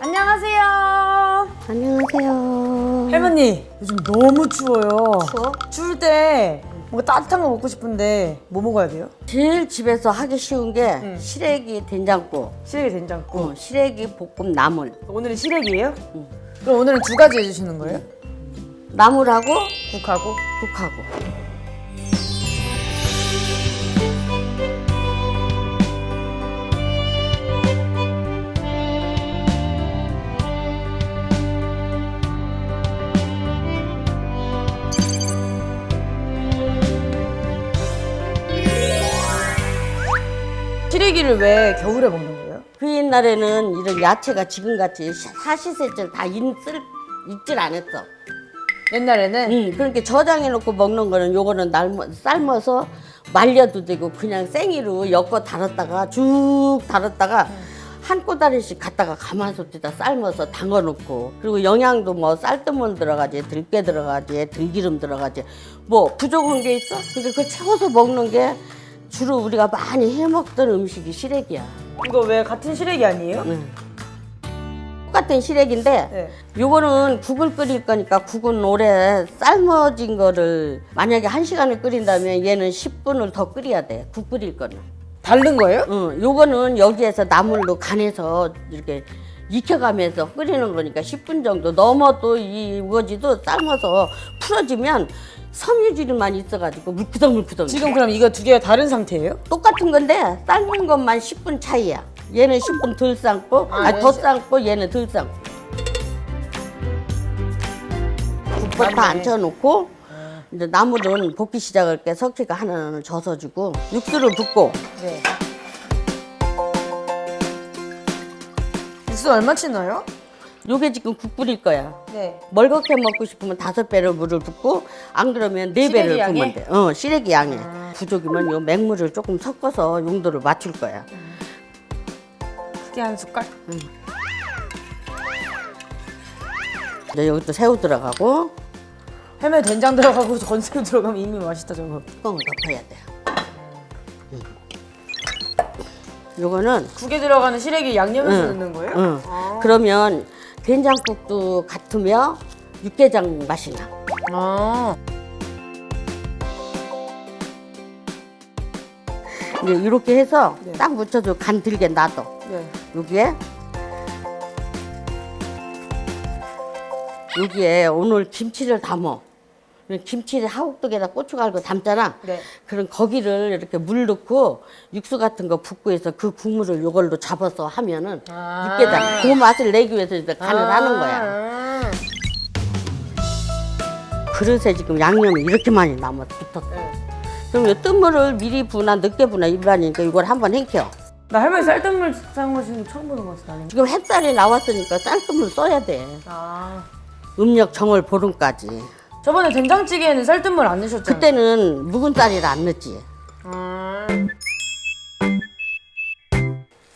안녕하세요. 안녕하세요. 할머니, 요즘 너무 추워요. 추워? 추울 때 뭔가 따뜻한 거 먹고 싶은데 뭐 먹어야 돼요? 제일 집에서 하기 쉬운 게 응. 시래기 된장국, 시래기 된장국. 어, 시래기 볶음 나물. 오늘은 시래기예요? 그럼 오늘은 두 가지 해주시는 거예요? 나물하고 국하고? 국하고. 시래기를 왜 겨울에 먹는 거예요? 그 옛날에는 이런 야채가 지금같이 사시세절 다 있을, 있질 않았어. 옛날에는 응, 그러니까 저장해놓고 먹는 거는 요거는 날머, 삶아서 말려도 되고 그냥 생이로 엮어 달았다가 쭉 달았다가 한 꼬다리씩 갖다가 가마솥에다 삶아서 담궈놓고 그리고 영양도 뭐 쌀뜨물 들어가지 들깨 들어가지 들기름 들어가지 뭐 부족한 게 있어? 근데 그걸 채워서 먹는 게 주로 우리가 많이 해먹던 음식이 시래기야 이거 왜 같은 시래기 아니에요? 응. 똑같은 시래기인데 네. 요거는 국을 끓일 거니까 국은 오래 삶아진 거를 만약에 한 시간을 끓인다면 얘는 10분을 더 끓여야 돼. 국 끓일 거는. 다른 거예요? 응, 요거는 여기에서 나물로 간해서 이렇게 익혀가면서 끓이는 거니까 10분 정도 넘어도 이 우거지도 삶아서 풀어지면 섬유질만 있어가지고 물크덩물크덩. 지금 그럼 이거 두 개가 다른 상태예요? 똑같은 건데 삶은 것만 10분 차이야. 얘는 10분 덜 삶고, 아, 아니 더 시- 삶고 얘는 덜 삶고. 국부터 맞네. 앉혀놓고 이제 나물은 볶기 시작할 때 석회가 하나는 젖어주고 육수를 붓고 네. 육수 얼마치 넣어요? 요게 지금 국 끓일 거야. 네. 멀겋게 먹고 싶으면 다섯 배를 물을 붓고 안 그러면 네 시래기 배를 양에? 부으면 돼. 어, 시래기 양에. 부족이면 요 맹물을 조금 섞어서 용도를 맞출 거야. 크게 한 숟갈? 이제 여기 또 새우 들어가고 해매 된장 들어가고 건새우 들어가면 이미 맛있다 저거. 뚜껑을 덮어야 돼요. 음. 요거는 국에 들어가는 시래기 응. 넣는 거예요? 응. 아. 그러면 된장국도 같으며 육개장 맛이 나. 아. 이제 이렇게 해서 네. 딱 묻혀줘 간 들게 놔둬. 네. 여기에 여기에 오늘 김치를 담어. 김치를 하옥둑에다 고추 갈고 담잖아. 네. 그럼 거기를 이렇게 물 넣고 육수 같은 거 붓고 해서 그 국물을 요걸로 잡아서 하면은 아. 육개장 그 맛을 내기 위해서 이제 간을 하는 거야. 아. 그릇에 지금 양념이 이렇게 많이 남아 붙었어. 네. 그럼 이 뜬물을 미리 부나 늦게 부나 일반이니까 이걸 한번 헹켜. 나 할머니 쌀뜨물 삶으시는 거 처음 보는 것 같아 나는. 지금 햇살이 나왔으니까 쌀뜨물 써야 돼. 아. 음력 정월 보름까지. 저번에 된장찌개에는 쌀뜨물 안 넣으셨잖아요. 그때는 묵은 쌀이라 안 넣지. 아.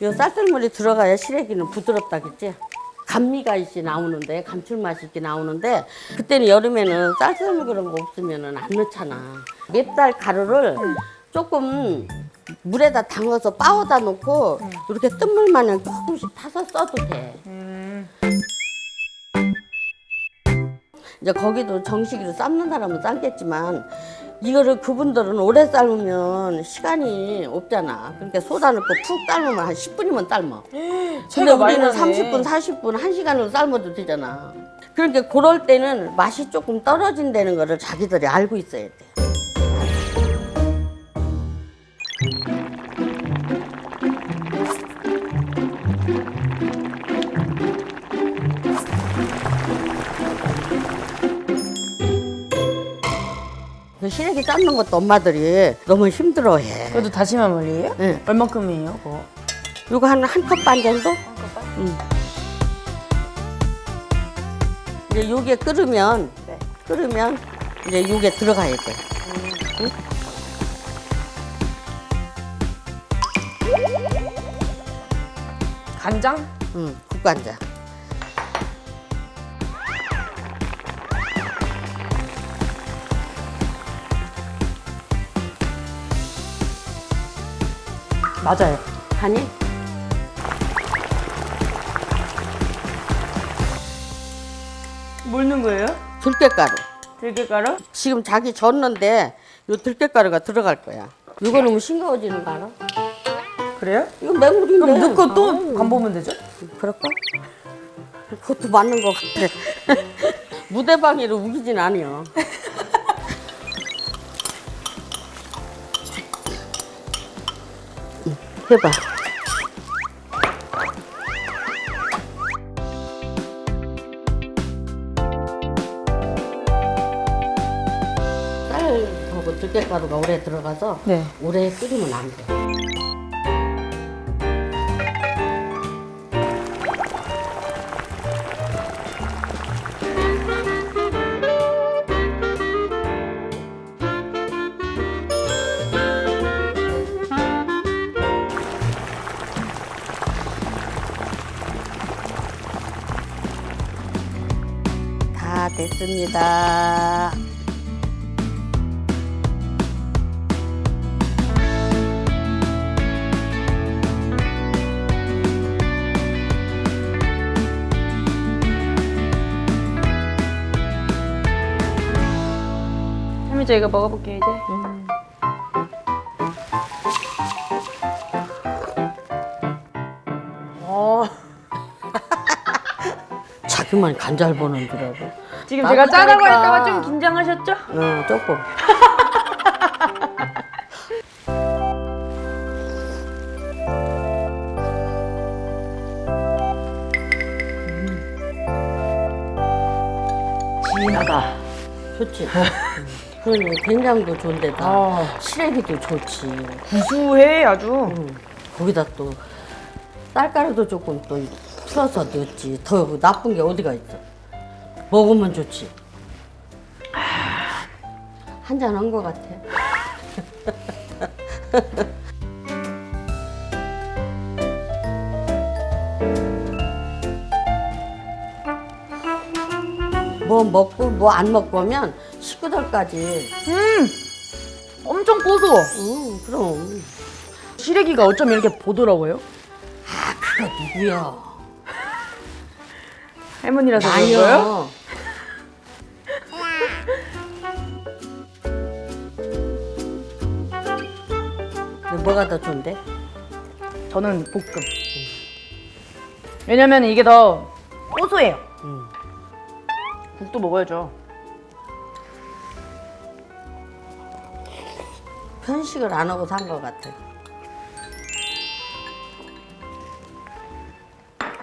이 쌀뜨물이 들어가야 시래기는 부드럽다겠지. 감미가 있이 나오는데 감칠맛이 있게 나오는데 그때는 여름에는 쌀뜨물 그런 거 없으면 안 넣잖아. 맵쌀 가루를 조금 물에다 담가서 빻아다 놓고 이렇게 뜬물 마냥 조금씩 타서 써도 돼. 음. 이제 거기도 정식으로 삶는 사람은 삶겠지만 이거를 그분들은 오래 삶으면 시간이 없잖아. 그러니까 소다 넣고 푹 삶으면 한 10분이면 삶아. 근데 우리는 나네. 30분, 40분, 1시간으로 삶아도 되잖아. 그러니까 그럴 때는 맛이 조금 떨어진다는 거를 자기들이 알고 있어야 돼. 그 시래기 삶는 것도 엄마들이 너무 힘들어해. 그래도 다시마 물이에요? 네. 얼마큼이에요? 그거? 이거 한 한 컵 반 정도? 한컵 응. 이제 요게 끓으면 네. 끓으면 이제 요게 들어가야 돼. 응? 간장? 응, 국간장. 맞아요. 간이 뭘 넣은 거예요? 들깨가루. 들깨가루? 지금 자기 졌는데 요 들깨가루가 들어갈 거야. 이거 넣으면 싱거워지는 거 알아? 그래요? 이거 맹물인데. 그럼 넣고 어, 또 간보면 되죠? 그럴까? 그것도 맞는 것 같아. 무대방이로 우기진 않아요. 해봐. 쌀하고 들깨가루가 오래 들어가서 네. 오래 끓이면 안 돼. 다 됐습니다. 할머니 저 이거 먹어볼게요 이제. 어, 자기만 간잘 보는 줄 알고. 지금 제가 짜다고 그러니까. 할까봐 좀 긴장하셨죠? 어, 조금. 진하다. 좋지. 그러니 된장도 좋은데다 아. 시래기도 좋지. 구수해 아주. 응. 거기다 또 쌀가루도 조금 또 풀어서 넣었지. 더 나쁜 게 어디가 있어. 먹으면 좋지. 한 잔 한 것 같아. 뭐 먹고 뭐 안 먹고 하면 식구들까지 음, 엄청 고소. 응 그럼 시래기가 어쩜 이렇게 보더라고요? 그거 누구야 할머니라서 그런 거예요? 나요 근데 뭐가 더 좋은데? 저는 볶음. 왜냐면 이게 더 고소해요. 응. 국도 먹어야죠. 편식을 안 하고 산 것 같아.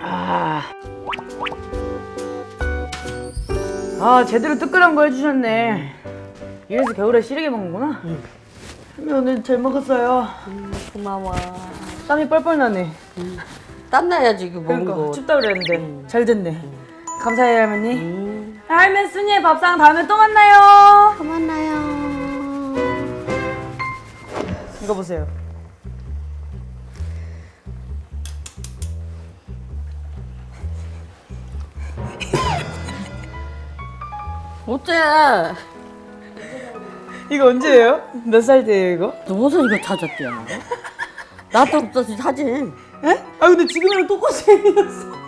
아. 아, 제대로 뜨끈한 거 해주셨네. 이래서 겨울에 시래기 먹는구나. 할머니 오늘 잘 먹었어요. 음, 고마워. 땀이 뻘뻘 나네. 땀나야지 이거 먹은 그러니까 거. 춥다 그랬는데 잘 됐네. 감사해요 할머니. 음, 할머니 순이의 밥상 다음에 또 만나요. 또 만나요. 이거 보세요. 어째? 이거 언제예요? 몇 살 때예요 이거? 너 무슨 이거 찾았대요? 나도 없었지 사진. 에? 아 근데 지금이랑 똑같이 생겼어.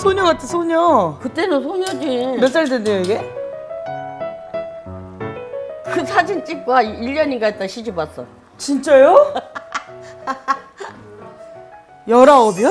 소녀 같아 소녀. 그때는 소녀지. 몇 살 때인데요 이게? 그 사진 찍고 1년인가 있다 시집 왔어. 진짜요? 열아홉이요?